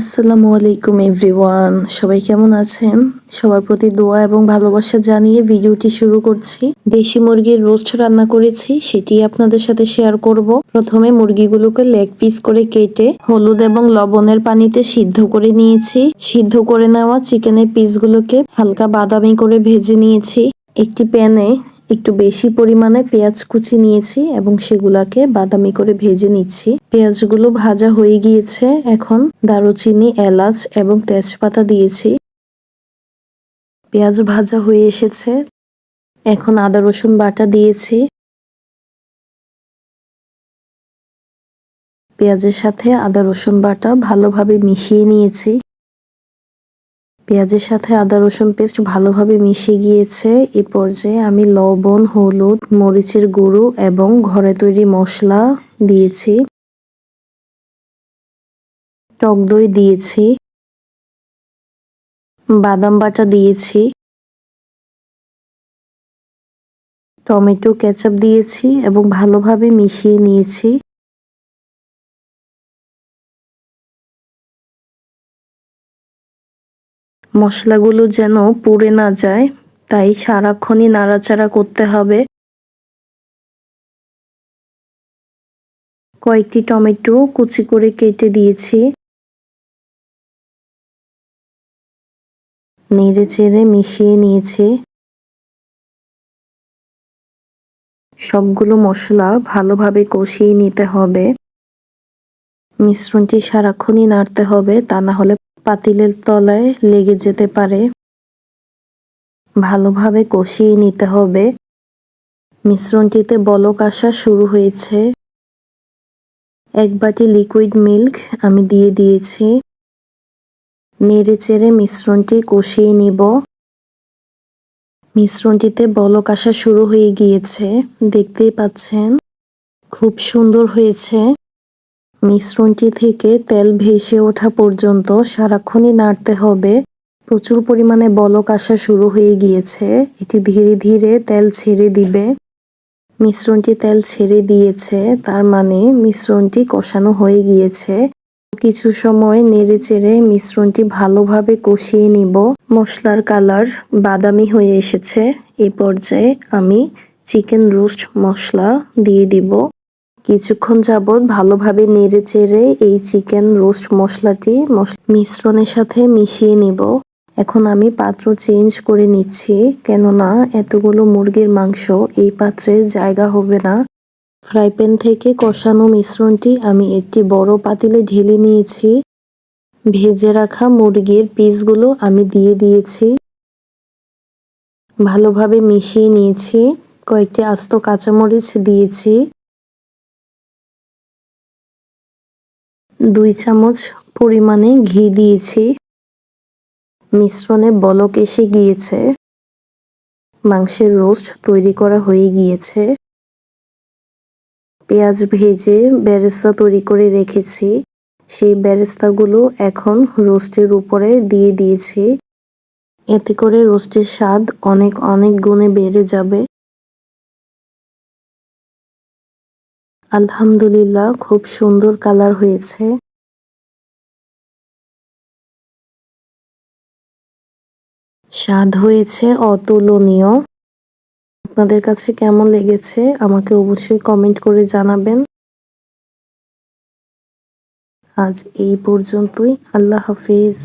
আসসালামু আলাইকুম, এভরিওয়ান। সবাই কেমন আছেন? সবার প্রতি দোয়া এবং ভালোবাসা জানিয়ে ভিডিওটি শুরু করছি। দেশি মুরগির রোস্ট রান্না করেছি, সেটি আপনাদের সাথে শেয়ার করব। প্রথমে মুরগিগুলোকে লেগ পিস করে কেটে হলুদ এবং লবণের পানিতে সিদ্ধ করে নিয়েছি। সিদ্ধ করে নেওয়া চিকেনের পিসগুলোকে হালকা বাদামি করে ভেজে নিয়েছি। একটি প্যানে একটু বেশি পরিমাণে পেঁয়াজ কুচি নিয়েছি এবং সেগুলাকে বাদামি করে ভেজে নিচ্ছি। পেঁয়াজগুলো ভাজা হয়ে গিয়েছে, এখন দারুচিনি, এলাচ এবং তেজপাতা দিয়েছি। পেঁয়াজ ভাজা হয়ে এসেছে, এখন আদা, রসুন বাটা দিয়েছি। পেঁয়াজের সাথে আদা, রসুন বাটা ভালোভাবে মিশিয়ে নিয়েছি। পেঁয়াজের সাথে আদা, রসুন পেস্ট ভালোভাবে মিশে গিয়েছে। এ পর্যায়ে আমি লবণ, হলুদ, মরিচের গুঁড়ো এবং ঘরে তৈরি মশলা দিয়েছি। টক দই দিয়েছি। বাদাম বাটা দিয়েছি। টমেটো, কেচাপ দিয়েছি এবং ভালোভাবে মিশিয়ে নিয়েছি। মশলাগুলো যেন পুড়ে না যায়, তাই সারাক্ষণই নাড়াচাড়া করতে হবে। কয়েকটি টমেটো কুচি করে কেটে দিয়েছি। নেড়ে চেড়ে মিশিয়ে নিয়েছি। সবগুলো মশলা ভালোভাবে কষিয়ে নিতে হবে। মিশ্রণটি সারাক্ষণই নাড়তে হবে, তা না হলে পাতিলের তলায় লেগে যেতে পারে। ভালোভাবে কষিয়ে নিতে হবে। মিশ্রণটিতে বলক আসা শুরু হয়েছে। এক বাটি লিকুইড মিল্ক আমি দিয়ে দিয়েছি। নেড়ে চেড়ে মিশ্রণটি কষিয়ে নিব। মিশ্রণটিতে বলক আসা শুরু হয়ে গিয়েছে। দেখতেই পাচ্ছেন, খুব সুন্দর হয়েছে। মিশ্রণটি থেকে তেল ভেসে ওঠা পর্যন্ত সারাক্ষণই নাড়তে হবে। প্রচুর পরিমাণে বলক আসা শুরু হয়ে গিয়েছে। এটি ধীরে ধীরে তেল ছেড়ে দিবে। মিশ্রণটি তেল ছেড়ে দিয়েছে, তার মানে মিশ্রণটি কষানো হয়ে গিয়েছে। কিছু সময় নেড়ে চেড়ে মিশ্রণটি ভালোভাবে কষিয়ে নিব। মশলার কালার বাদামি হয়ে এসেছে। এ পর্যায়ে আমি চিকেন রোস্ট মশলা দিয়ে দিব। কিছুক্ষণ যাবৎ ভালোভাবে নেড়ে চেড়ে এই চিকেন রোস্ট মশলাটি মিশ্রণের সাথে মিশিয়ে নিব। এখন আমি পাত্র চেঞ্জ করে নিচ্ছি, কেননা এতগুলো মুরগির মাংস এই পাত্রে জায়গা হবে না। ফ্রাই প্যান থেকে কষানো মিশ্রণটি আমি একটি বড় পাতিলে ঢেলে নিয়েছি। ভেজে রাখা মুরগির পিসগুলো আমি দিয়ে দিয়েছি। ভালোভাবে মিশিয়ে নিয়েছি। কয়েকটি আস্ত কাঁচামরিচ দিয়েছি। দুই চামচ পরিমাণে ঘি দিয়েছি। মিশ্রণে বলক এসে গিয়েছে। মাংসের রোস্ট তৈরি করা হয়ে গিয়েছে। পেঁয়াজ ভেজে ব্যারেস্তা তৈরি করে রেখেছি। সেই বেরেস্তাগুলো এখন রোস্টের উপরে দিয়ে দিয়েছি। এতে করে রোস্টের স্বাদ অনেক অনেক গুণে বেড়ে যাবে। আলহামদুলিল্লাহ, খুব সুন্দর কালার হয়েছে। স্বাদ হয়েছে অতুলনীয়। আপনাদের কাছে কেমন লেগেছে আমাকে অবশ্যই কমেন্ট করে জানাবেন। আজ এই পর্যন্তই, আল্লাহ হাফিজ।